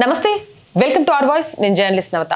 నమస్తే welcome to our voice. నేను journalist Navata.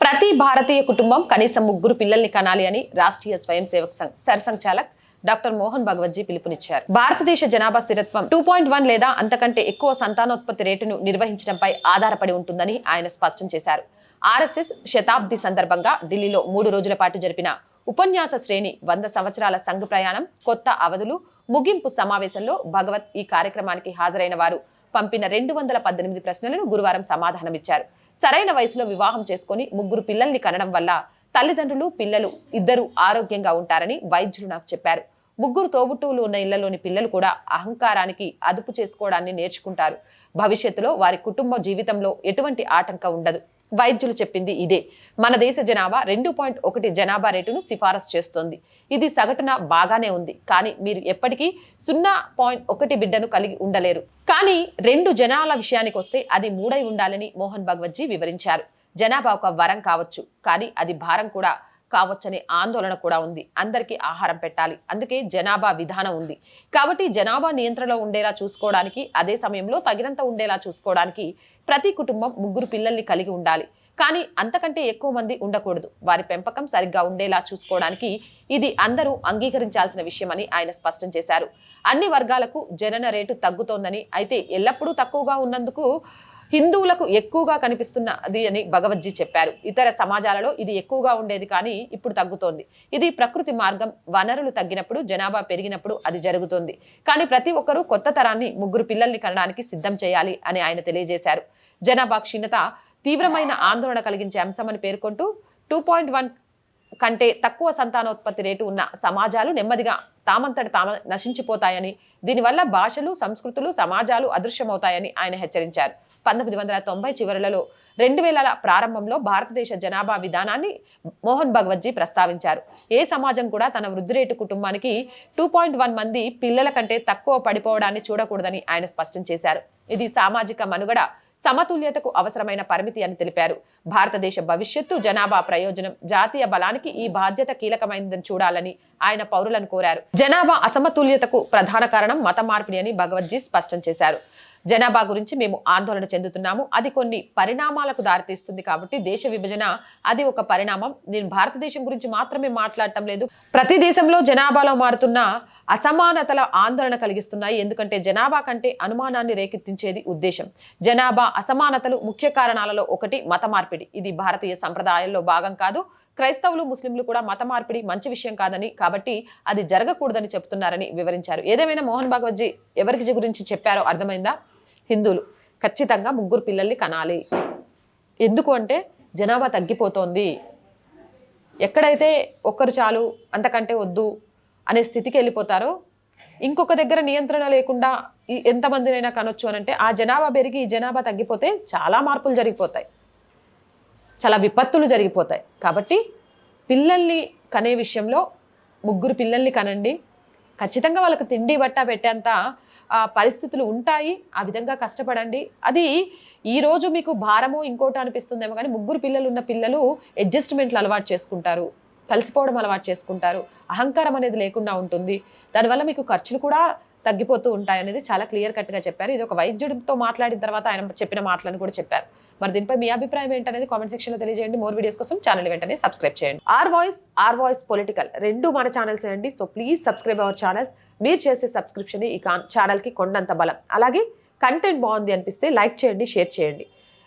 ప్రతి భారతీయ కుటుంబం కనీసం ముగ్గురు పిల్లల్ని కనాలి అని రాష్ట్రీయ స్వయం సేవక్ సంఘ్ సర్సంఘచాలక్ డాక్టర్ మోహన్ భగవత్జీ పిలుపునిచ్చారు. భారతదేశ జనాభా స్థిరత్వం టూ పాయింట్ వన్ లేదా అంతకంటే ఎక్కువ సంతానోత్పత్తి రేటును నిర్వహించడంపై ఆధారపడి ఉంటుందని ఆయన స్పష్టం చేశారు. ఆర్ఎస్ఎస్ శతాబ్ది సందర్భంగా ఢిల్లీలో మూడు రోజుల పాటు జరిపిన ఉపన్యాస శ్రేణి వంద సంవత్సరాల సంఘ ప్రయాణం కొత్త అవధులు ముగింపు సమావేశంలో భగవత్ ఈ కార్యక్రమానికి హాజరైన వారు పంపిన రెండు వందల పద్దెనిమిది ప్రశ్నలను గురువారం సమాధానమిచ్చారు. సరైన వయసులో వివాహం చేసుకొని ముగ్గురు పిల్లల్ని కనడం వల్ల తల్లిదండ్రులు పిల్లలు ఇద్దరు ఆరోగ్యంగా ఉంటారని వైద్యులు నాకు చెప్పారు. ముగ్గురు తోబుట్టువులు ఉన్న ఇళ్ళలోని పిల్లలు కూడా అహంకారానికి అదుపు చేసుకోవడాన్ని నేర్చుకుంటారు. భవిష్యత్తులో వారి కుటుంబ జీవితంలో ఎటువంటి ఆటంకం ఉండదు. వైద్యులు చెప్పింది ఇదే. మన దేశ జనాభా రెండు పాయింట్ ఒకటి జనాభా రేటును సిఫారసు చేస్తోంది. ఇది సగటున బాగానే ఉంది. కానీ మీరు ఎప్పటికీ సున్నా పాయింట్ ఒకటి బిడ్డను కలిగి ఉండలేరు. కానీ రెండు జనాల విషయానికి వస్తే అది మూడై ఉండాలని మోహన్ భగవత్జీ వివరించారు. జనాభా ఒక వరం కావచ్చు. కానీ అది భారం కూడా. కావచ్చనే ఆందోళన కూడా ఉంది. అందరికీ ఆహారం పెట్టాలి. అందుకే జనాభా విధానం ఉంది. కాబట్టి జనాభా నియంత్రణలో ఉండేలా చూసుకోవడానికి అదే సమయంలో తగినంత ఉండేలా చూసుకోవడానికి ప్రతి కుటుంబం ముగ్గురు పిల్లల్ని కలిగి ఉండాలి. కానీ అంతకంటే ఎక్కువ మంది ఉండకూడదు. వారి పెంపకం సరిగ్గా ఉండేలా చూసుకోవడానికి ఇది అందరూ అంగీకరించాల్సిన విషయమని ఆయన స్పష్టం చేశారు. అన్ని వర్గాలకు జనన రేటు తగ్గుతోందని అయితే ఎల్లప్పుడూ తక్కువగా ఉన్నందుకు హిందువులకు ఎక్కువగా కనిపిస్తున్నది అని భగవద్జీ చెప్పారు. ఇతర సమాజాలలో ఇది ఎక్కువగా ఉండేది కానీ ఇప్పుడు తగ్గుతోంది. ఇది ప్రకృతి మార్గం వనరులు తగ్గినప్పుడు జనాభా పెరిగినప్పుడు అది జరుగుతుంది. కానీ ప్రతి ఒక్కరూ కొత్త తరాన్ని ముగ్గురు పిల్లల్ని కనడానికి సిద్ధం చేయాలి అని ఆయన తెలియజేశారు. జనాభా క్షీణత తీవ్రమైన ఆందోళన కలిగించే అంశమని పేర్కొంటూ టూ పాయింట్ వన్ కంటే తక్కువ సంతానోత్పత్తి రేటు ఉన్న సమాజాలు నెమ్మదిగా తామంతట తామ నశించిపోతాయని దీనివల్ల భాషలు సంస్కృతులు సమాజాలు అదృశ్యమవుతాయని ఆయన హెచ్చరించారు. పంతొమ్మిది వందల తొంభై చివరలలో రెండు వేల ప్రారంభంలో భారతదేశ జనాభా విధానాన్ని మోహన్ భగవత్జీ ప్రస్తావించారు. ఏ సమాజం కూడా తన వృద్ధి రేటు కుటుంబానికి టూ పాయింట్ వన్ మంది పిల్లల కంటే తక్కువ పడిపోవడాన్ని చూడకూడదని ఆయన స్పష్టం చేశారు. ఇది సామాజిక మనుగడ సమతుల్యతకు అవసరమైన పరిమితి అని తెలిపారు. భారతదేశ భవిష్యత్తు జనాభా ప్రయోజనం జాతీయ బలానికి ఈ బాధ్యత కీలకమైందని చూడాలని ఆయన పౌరులను కోరారు. జనాభా అసమతుల్యతకు ప్రధాన కారణం మత మార్పిడి అని భగవద్జీ స్పష్టం చేశారు. జనాభా గురించి మేము ఆందోళన చెందుతున్నాము. అది కొన్ని పరిణామాలకు దారితీస్తుంది కాబట్టి దేశ విభజన అది ఒక పరిణామం. నేను భారతదేశం గురించి మాత్రమే మాట్లాడటం లేదు. ప్రతి దేశంలో జనాభాలో మారుతున్న అసమానతల ఆందోళన కలిగిస్తున్నాయి. ఎందుకంటే జనాభా కంటే అనుమానాన్ని రేకెత్తించేది ఉద్దేశం. జనాభా అసమానతలు ముఖ్య కారణాలలో ఒకటి మత మార్పిడి. ఇది భారతీయ సంప్రదాయాల్లో భాగం కాదు. క్రైస్తవులు ముస్లింలు కూడా మత మార్పిడి మంచి విషయం కాదని కాబట్టి అది జరగకూడదని చెప్తున్నారని వివరించారు. ఏదేమైనా మోహన్ భాగవత్జీ ఎవరికి గురించి చెప్పారో అర్థమైందా? హిందువులు. ఖచ్చితంగా ముగ్గురు పిల్లల్ని కనాలి. ఎందుకు అంటే జనాభా తగ్గిపోతోంది. ఎక్కడైతే ఒక్కరు చాలు అంతకంటే వద్దు అనే స్థితికి వెళ్ళిపోతారో ఇంకొక దగ్గర నియంత్రణ లేకుండా ఎంతమందినైనా కనొచ్చు అని అంటే ఆ జనాభా పెరిగి ఈ జనాభా తగ్గిపోతే చాలా మార్పులు జరిగిపోతాయి. చాలా విపత్తులు జరిగిపోతాయి. కాబట్టి పిల్లల్ని కనే విషయంలో ముగ్గురు పిల్లల్ని కనండి. ఖచ్చితంగా వాళ్ళకి తిండి బట్ట పెట్టేంత పరిస్థితులు ఉంటాయి ఆ విధంగా కష్టపడండి. అది ఈరోజు మీకు భారము ఇంకోటి అనిపిస్తుందేమో కానీ ముగ్గురు పిల్లలు ఉన్న పిల్లలు అడ్జస్ట్మెంట్లు అలవాటు చేసుకుంటారు కలిసిపోవడం అలవాటు చేసుకుంటారు. అహంకారం అనేది లేకుండా ఉంటుంది. దానివల్ల మీకు ఖర్చులు కూడా తగ్గిపోతూ ఉంటాయి అనేది చాలా క్లియర్ కట్గా చెప్పారు. ఇది ఒక వైద్యుడితో మాట్లాడిన తర్వాత ఆయన చెప్పిన మాటలను కూడా చెప్పారు. మరి దీనిపై మీ అభిప్రాయం ఏంటనేది కామెంట్ సెక్షన్లో తెలియజేయండి. మోర్ వీడియోస్ కోసం ఛానల్ వెంటనే సబ్స్క్రైబ్ చేయండి. Our voice our voice political రెండు మన ఛానల్స్ అండి. So please subscribe our channels మీరు చేసే సబ్స్క్రిప్షన్ ఈ ఛానల్కి కొండంత బలం. అలాగే కంటెంట్ బాగుంది అనిపిస్తే లైక్ చేయండి షేర్ చేయండి.